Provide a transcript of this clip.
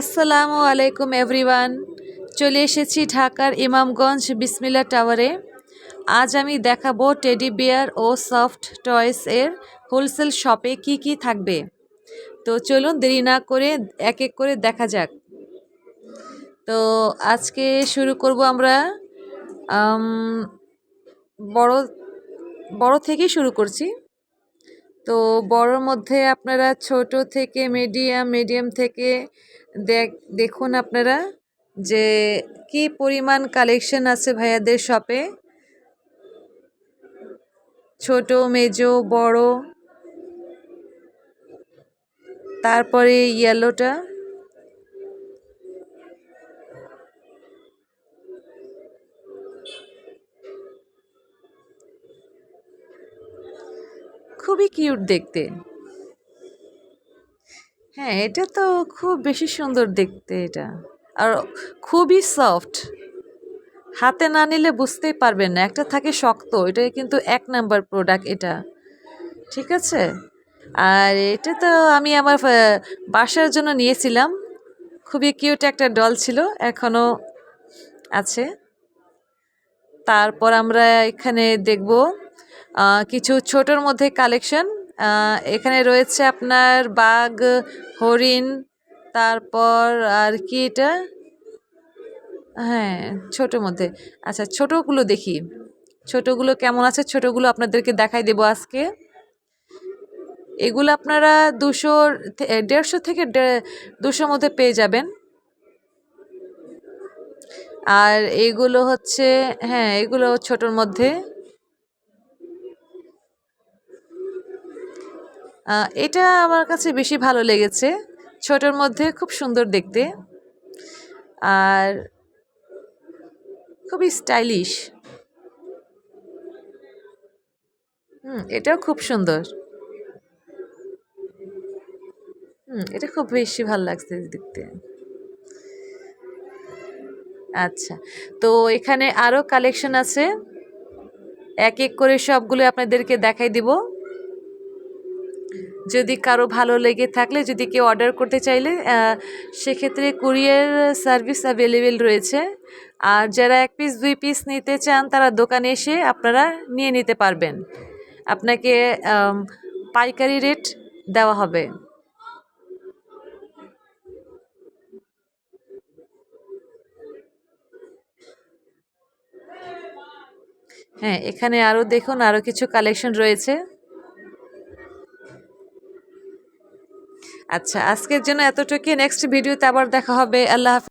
আসসালামু আলাইকুম, এভরিওয়ান। চলে এসেছি ঢাকার ইমামগঞ্জ বিসমিল্লা টাওয়ারে। আজ আমি দেখাবো টেডি বিয়ার ও সফট টয়েস এর হোলসেল শপে কি কি থাকবে। তো চলুন দেরি না করে এক এক করে দেখা যাক। তো আজকে শুরু করব আমরা বড় বড় থেকেই শুরু করছি। তো বড়োর মধ্যে আপনারা ছোট থেকে মিডিয়াম মিডিয়াম থেকে দেখ, দেখুন আপনারা যে কি পরিমাণ কালেকশন আছে ভাইয়াদের শপে ছোট, মেজো, বড়। তারপরে ইয়েলোটা খুবই কিউট দেখতে। হ্যাঁ এটা তো খুব বেশি সুন্দর দেখতে এটা। আর খুবই সফট। হাতে না নিলে বুঝতেই পারবেন না, একটা থাকে শক্ত এটা কিন্তু এক নাম্বার প্রোডাক্ট এটা। ঠিক আছে? আর এটা তো আমি আমার বাসার জন্য নিয়েছিলাম। খুবই কিউট একটা ডল ছিল, এখনও আছে। তারপর আমরা এখানে দেখব কিছু ছোটোর মধ্যে কালেকশন এখানে রয়েছে আপনার বাঘ, হরিণ, তারপর আর কি এটা? হ্যাঁ ছোটোর মধ্যে। আচ্ছা ছোটোগুলো দেখি। ছোটোগুলো কেমন আছে? ছোটোগুলো আপনাদেরকে দেখাই দেবো আজকে। এগুলো আপনারা দুশো দেড়শো থেকে দুশোর মধ্যে পেয়ে যাবেন। আর এইগুলো হচ্ছে হ্যাঁ এগুলো ছোটোর মধ্যে। এটা আমার কাছে বেশি ভালো লেগেছে। ছোটোর মধ্যে খুব সুন্দর দেখতে। আর খুবই স্টাইলিশ হুম, এটাও খুব সুন্দর। হুম, এটা খুব বেশি ভালো লাগছে দেখতে। আচ্ছা তো এখানে আরও কালেকশন আছে। এক এক করে সবগুলো আপনাদেরকে দেখাই দিব। যদি কারও ভালো লেগে থাকলে, যদি কেউ অর্ডার করতে চাইলে সেক্ষেত্রে কুরিয়ার সার্ভিস অ্যাভেলেবেল রয়েছে। আর যারা এক পিস দুই পিস নিতে চান, তারা দোকানে এসে আপনারা নিয়ে নিতে পারবেন। আপনাকে পাইকারি রেট দেওয়া হবে। হ্যাঁ এখানে আরও দেখুন আরও কিছু কালেকশন রয়েছে। আচ্ছা আজকের জন্য এতটুকু নেক্সট ভিডিওতে আবার দেখা হবে। আল্লাহ